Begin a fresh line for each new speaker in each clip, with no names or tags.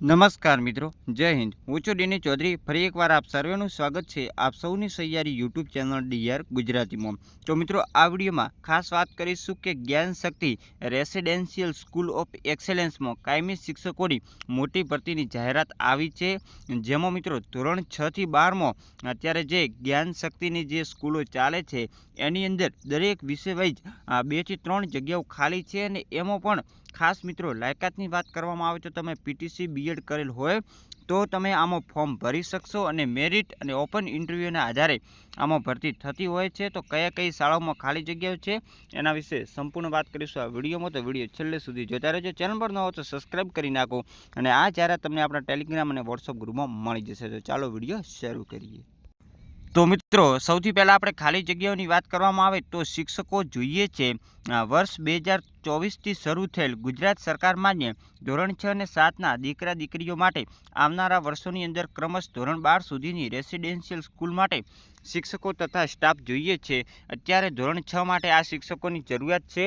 નમસ્કાર મિત્રો, જય હિન્દ. હું છું ડીની ચૌધરી. ફરી એકવાર આપ સર્વેનું સ્વાગત છે આપ સૌની સહિયારી યુટ્યુબ ચેનલ ડીઆર ગુજરાતીમાં. તો મિત્રો, આ વિડીયોમાં ખાસ વાત કરીશું કે Gyan Shakti residential school of એક્સેલન્સમાં કાયમી શિક્ષકોની મોટી ભરતીની જાહેરાત આવી છે. જેમાં મિત્રો, ધોરણ છ થી બારમાં અત્યારે જે જ્ઞાન શક્તિની જે સ્કૂલો ચાલે છે, એની અંદર દરેક વિષય વાઇઝ બેથી ત્રણ જગ્યાઓ ખાલી છે અને એમાં પણ ખાસ મિત્રો, લાયકાતની વાત કરવામાં આવે તો તમે પીટીસી બીએડ કરેલ હોય તો તમે આમાં ફોર્મ ભરી શકશો અને મેરિટ અને ઓપન ઇન્ટરવ્યૂના આધારે આમાં ભરતી થતી હોય છે. તો કયા કઈ શાળાઓમાં ખાલી જગ્યાઓ છે એના વિશે સંપૂર્ણ વાત કરીશું આ વિડીયોમાં. તો વીડિયો છેલ્લે સુધી જોતા રહેજો. ચેનલ પર ન હો તો સબસ્ક્રાઈબ કરી નાખો અને આ જ્યારે તમને આપણા ટેલિગ્રામ અને વોટ્સઅપ ગ્રુપમાં મળી જશે. તો ચાલો વીડિયો શરૂ કરીએ. તો મિત્રો, સૌથી પહેલાં આપણે ખાલી જગ્યાઓની વાત કરવામાં આવે તો શિક્ષકો જોઈએ છે. વર્ષ બે હજાર ચોવીસથી શરૂ થયેલ ગુજરાત સરકાર માન્ય ધોરણ છ અને સાતના દીકરા દીકરીઓ માટે આવનારા વર્ષોની અંદર ક્રમશ ધોરણ બાર સુધીની રેસિડેન્શિયલ સ્કૂલ માટે શિક્ષકો તથા સ્ટાફ જોઈએ છે. અત્યારે ધોરણ છ માટે આ શિક્ષકોની જરૂરિયાત છે.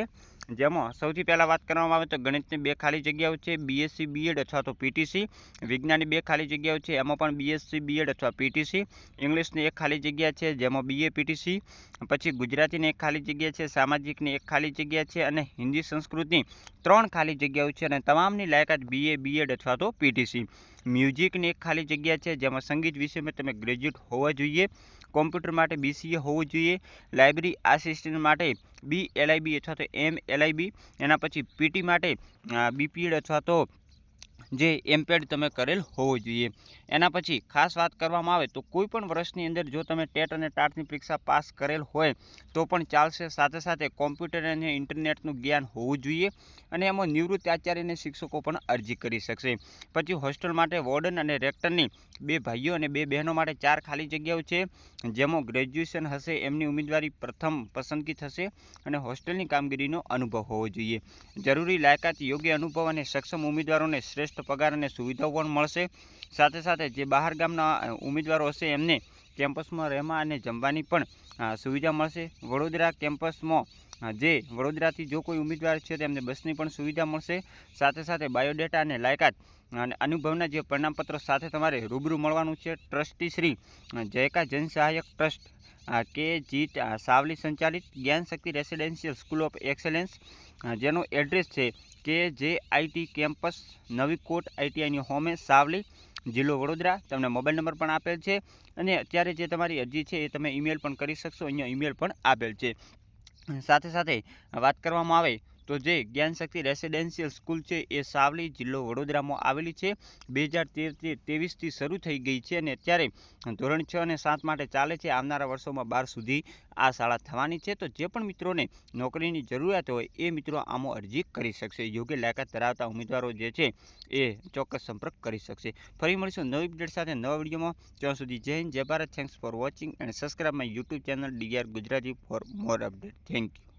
જેમાં સૌથી પહેલાં વાત કરવામાં આવે તો ગણિતની બે ખાલી જગ્યાઓ છે બીએસસી બીએડ અથવા તો પીટીસી વિજ્ઞાનની બે ખાલી જગ્યાઓ છે, એમાં પણ બીએસસી બીએડ અથવા પીટીસી ઇંગ્લિશની એક ખાલી જગ્યા છે, જેમાં બીએ પીટીસી પછી ગુજરાતીની એક ખાલી જગ્યા છે, સામાજિકની એક ખાલી જગ્યા છે અને હિન્દી સંસ્કૃતની ત્રણ ખાલી જગ્યાઓ છે અને તમામની લાયકાત બીએ બીએડ અથવા તો પીટીસી મ્યુઝિકની એક ખાલી જગ્યા છે, જેમાં સંગીત વિષયમાં તમે ગ્રેજ્યુએટ હોવા જોઈએ, કોમ્પ્યુટર માટે બીસીએ હોવું જોઈએ, લાઇબ્રેરી આસિસ્ટન્ટ માટે બી એલઆઈબી અથવા તો એમ એલઆઈબી એના પછી પીટી માટે બીપીએડ અથવા તો જે એમપેડ તમે કરેલ હોવો જોઈએ. એના પછી ખાસ વાત કરવામાં આવે તો કોઈ પણ વર્ષની અંદર જો તમે ટેટ અને ટાટની પરીક્ષા પાસ કરેલ હોય, તો પણ ચાલશે. સાથે સાથે કોમ્પ્યુટર અને ઇન્ટરનેટનું જ્ઞાન હોવું જોઈએ અને એમાં નિવૃત્ત આચાર્યને શિક્ષકો પણ અરજી કરી શકશે. પછી હોસ્ટેલ માટે વોર્ડન અને રેક્ટરની બે ભાઈઓ અને બે બહેનો માટે ચાર ખાલી જગ્યાઓ છે. જેમાં ગ્રેજ્યુએશન હશે, એમની ઉમેદવારી પ્રથમ પસંદગી થશે અને હોસ્ટેલની કામગીરીનો અનુભવ હોવો જોઈએ. જરૂરી લાયકાત, યોગ્ય અનુભવ અને સક્ષમ ઉમેદવારોને શ્રેષ્ઠ પગાર અને સુવિધાઓ પણ મળશે. સાથે સાથે જે બહાર ગામના ઉમેદવારો હશે એમને કેમ્પસમાં રહેવા અને જમવાની પણ સુવિધા મળશે. વડોદરા કેમ્પસમાં જે વડોદરાથી જો કોઈ ઉમેદવાર છે તેમને બસની પણ સુવિધા મળશે. સાથે સાથે બાયોડેટા અને લાયકાત અને અનુભવના જે પ્રમાણપત્રો સાથે તમારે રૂબરૂ મળવાનું છે. ટ્રસ્ટી શ્રી જયકા જન સહાયક ટ્રસ્ટ કે જીત સાવલી સંચાલિત Gyan Shakti residential school of excellence જેનો એડ્રેસ છે કે જે આઈટી કેમ્પસ, નવી કોટ આઈટીઆઈની હોમે સાવલી જિલ્લો વડોદરા તમને મોબાઈલ નંબર પણ આપેલ છે અને અત્યારે જે તમારી અરજી છે એ તમે ઈમેલ પણ કરી શકશો, અહીંયા ઈમેલ પણ આપેલ છે. સાથે સાથે વાત કરવામાં આવે તો જે જ્ઞાન શક્તિ રેસિડેન્શિયલ સ્કૂલ છે, એ સાવલી જિલ્લો વડોદરામાં આવેલી છે. બે હજાર તેરથી ત્રેવીસથી શરૂ થઈ ગઈ છે અને અત્યારે ધોરણ છ અને સાત માટે ચાલે છે. આવનારા વર્ષોમાં બાર સુધી આ શાળા થવાની છે. તો જે પણ મિત્રોને નોકરીની જરૂરિયાત હોય, એ મિત્રો આમાં અરજી કરી શકશે. યોગ્ય લાયકાત ધરાવતા ઉમેદવારો જે છે, એ ચોક્કસ સંપર્ક કરી શકશે. ફરી મળીશું નવી અપડેટ સાથે નવા વિડીયોમાં. ત્યાં સુધી જય હિન્દ, જય Bharat. Thanks for watching and subscribe my YouTube channel DR Gujarati for more update thank you